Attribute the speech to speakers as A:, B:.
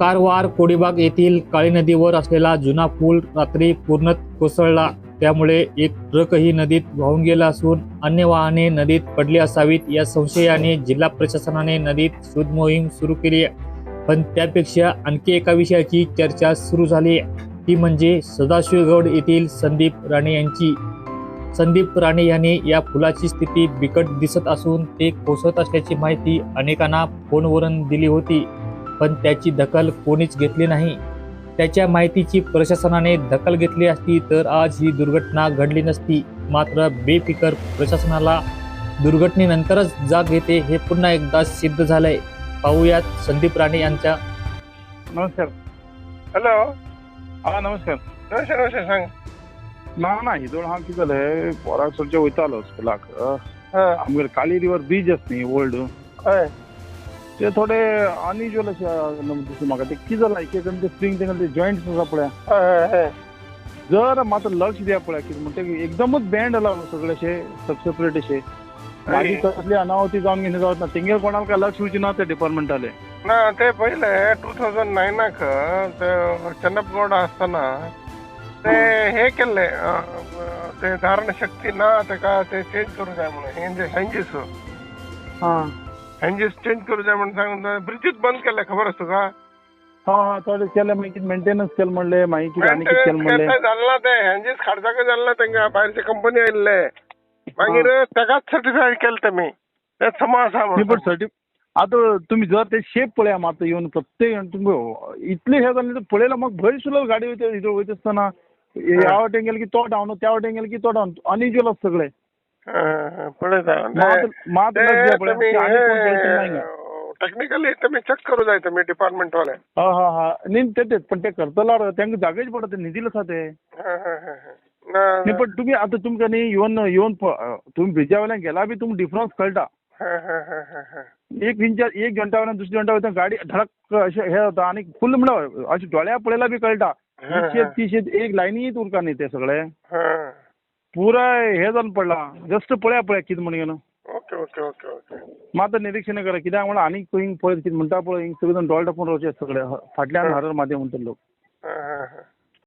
A: कारवार कोडीबाग येथील काळी नदीवर असलेला जुना पूल रात्री पूर्ण कोसळला. त्यामुळे एक ट्रकही नदीत वाहून गेला असून अन्य वाहने नदीत पडली असावीत. या संशयाने जिल्हा प्रशासनाने नदीत शोध मोहीम सुरू केली पण त्यापेक्षा आणखी एका विषयाची चर्चा सुरू झाली ती म्हणजे सदाशिवगड येथील संदीप राणे यांची. संदीप राणे यांनी या पुलाची स्थिती बिकट दिसत असून ते कोसळत असल्याची माहिती अनेकांना फोनवरून दिली होती. पण त्याची दखल कोणीच घेतली नाही. त्याच्या माहितीची प्रशासनाने दखल घेतली असती तर आज ही दुर्घटना घडली नसती. मात्र बेफिकर प्रशासनाला दुर्घटनेनंतरच जाग येते हे पुन्हा एकदा सिद्ध झालंय. पाहूयात संदीप राणे यांच्या
B: नमस्कार.
C: हॅलो
B: हा नमस्कार.
C: नमस्ते नमस्ते सांग.
B: ना ना हिदोळ हा कितें जालें पोराक सोडचे वयतालो स्कुलाक
C: हा.
B: आमगेर काली रिवर आसा न्ही ओल्ड
C: हय.
B: ते थोडे अनयुज्युअल अशे दिसले म्हाका ते कितें जालां एक ते स्प्रिंग ते जॉयंट्स आसा पळय. जर मात लक्ष दिया पळय कितें म्हणटा की एकदमच बँड जाला सगळे अशे सब सेपरेट अशे मागीर कसली अनावती जावन घेवन जावत ना तेंगेर कोणाक काय लक्ष दिवचे ना ते डिपार्टमेंटाले
C: ना ते पहिले टू थाउजंड नायनाक ते चन्नपगौड असताना ते हे केल्ले ते धारण शक्ती ना तेका ते चेंज करू जाय म्हणून? हेंजे हेंजीस
B: हा.
C: हेंजीस चेंज करू जाय म्हणून सांगून ब्रिजीच बंद केले खबर आसा तुका
B: हा हा थोडे केले मागीर मेंटेनन्स केले म्हणले कितें केलें
C: केल्ले जालना ते. हेंजीस खाडसाक जालना भायरचे कंपनी आयिल्ले मागीर तेकाच सर्टिफाय केले ते आसा म्हणून.
B: सर्टि आता तुम्ही जर ते शेप पळया मात येऊन प्रत्येक तुम्ही इतले हे झाले तर पळयला मग भंय सुद्धा गाडी वयता वयत असताना. ह्या वाटेन गेले की तो डावन त्या वाटेन गेले की तो डावन अनयुज्युअल असतं सगळे.
C: टेक्निकली तुम्ही चेक करू जाय तुम्ही डिपार्टमेंट वाले
B: हा हा हा नाही ते तेच पण ते करतला त्यांना जागेच पडत निधील आसा ते नाही पण तुम्ही आता तुमकां न्ही येवन येवन तुम्ही ब्रिजा वयल्यान गेला बी तुमकां डिफरन्स कळटा एक इंच एक घंटा वयल्यान दुसऱ्या घंटा वयता गाडी धडक अशें हे जाता आनी फुल्ल म्हणल्यार अशें दोळ्या पळयला बी कळटा तीनशे तीनशे एक लायनीत उरता न्ही ते सगळे पुराय हे जावन पडला जस्ट पळया पळया कितें म्हण घेवन
C: ओके ओके ओके ओके
B: मात निरीक्षण करा कित्याक म्हळ्यार आनीक खंय पळय कितें म्हणटा पळय हिंग सगळे जाण डोळ टाकून रावचे सगळे फाटल्यान हारर मादे म्हणटा लोक